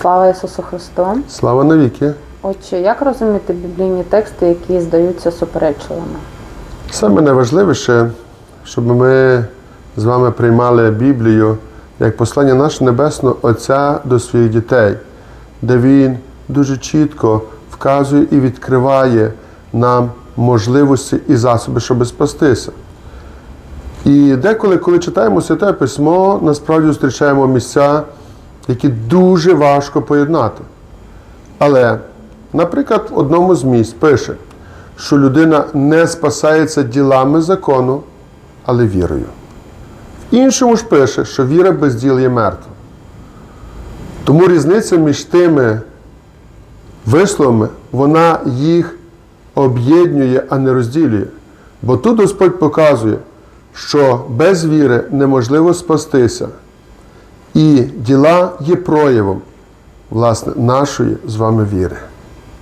Слава Ісусу Христу! Слава навіки! Отче, як розуміти біблійні тексти, які здаються суперечливими? Саме найважливіше, щоб ми з вами приймали Біблію як послання нашого Небесного Отця до своїх дітей, де Він дуже чітко вказує і відкриває нам можливості і засоби, щоб спастися. І деколи, коли читаємо Святе Письмо, насправді зустрічаємо місця, які дуже важко поєднати. Але, наприклад, в одному з місць пише, що людина не спасається ділами закону, але вірою. В іншому ж пише, що віра без діл є мертва. Тому різниця між тими висловами, вона їх об'єднує, а не розділює. Бо тут Господь показує, що без віри неможливо спастися. І діла є проявом власне нашої з вами віри.